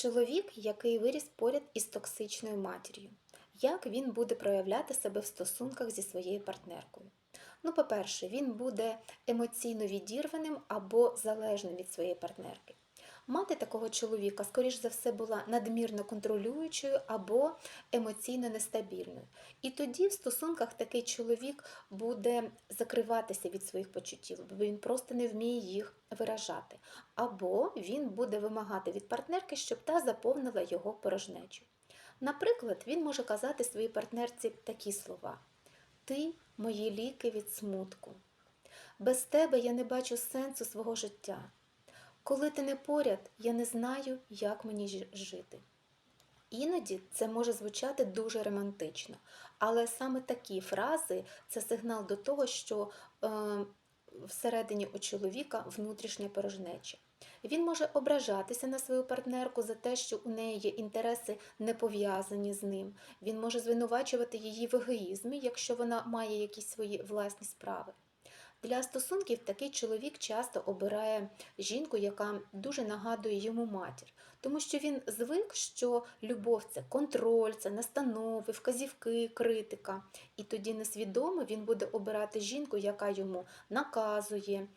Чоловік, який виріс поряд із токсичною матір'ю. Як він буде проявляти себе в стосунках зі своєю партнеркою? Ну, по-перше, він буде емоційно відірваним або залежним від своєї партнерки. Мати такого чоловіка, скоріш за все, була надмірно контролюючою або емоційно нестабільною. І тоді в стосунках такий чоловік буде закриватися від своїх почуттів, бо він просто не вміє їх виражати. Або він буде вимагати від партнерки, щоб та заповнила його порожнечу. Наприклад, він може казати своїй партнерці такі слова: Ти мої ліки від смутку. Без тебе я не бачу сенсу свого життя. Коли ти не поряд, я не знаю, як мені жити. Іноді це може звучати дуже романтично, але саме такі фрази це сигнал до того, що е, всередині у чоловіка внутрішня порожнеча. Він може ображатися на свою партнерку за те, що у неї є інтереси не пов'язані з ним. Він може звинувачувати її в егоїзмі, якщо вона має якісь свої власні справи. Для стосунків такий чоловік часто обирає жінку, яка дуже нагадує йому матір, тому що він звик, що любов це контроль, це настанови, вказівки, критика. І тоді несвідомо він буде обирати жінку, яка йому наказує,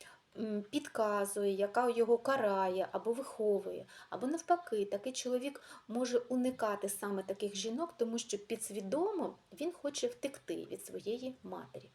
підказує, яка його карає або виховує. Або навпаки, такий чоловік може уникати саме таких жінок, тому що підсвідомо він хоче втекти від своєї матері.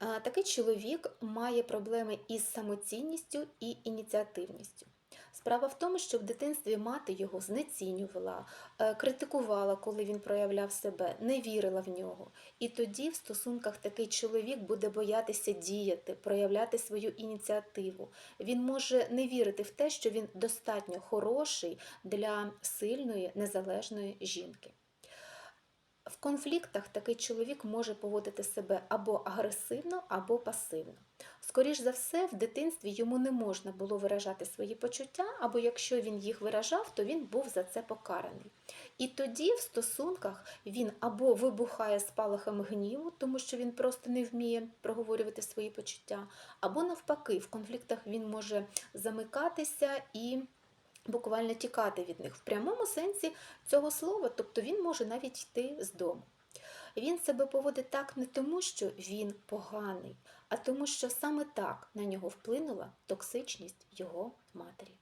Такий чоловік має проблеми із самоцінністю і ініціативністю. Справа в тому, що в дитинстві мати його знецінювала, е, критикувала, коли він проявляв себе, не вірила в нього. І тоді в стосунках такий чоловік буде боятися діяти, проявляти свою ініціативу. Він може не вірити в те, що він достатньо хороший для сильної незалежної жінки. В конфліктах такий чоловік може поводити себе або агресивно, або пасивно. Скоріш за все, в дитинстві йому не можна було виражати свої почуття, або якщо він їх виражав, то він був за це покараний. І тоді в стосунках він або вибухає спалахами гніву, тому що він просто не вміє проговорювати свої почуття, або навпаки, в конфліктах він може замикатися і буквально тікати від них в прямому сенсі цього слова, тобто він може навіть йти з дому. Він себе поводить так не тому, що він поганий, а тому, що саме так на нього вплинула токсичність його матері.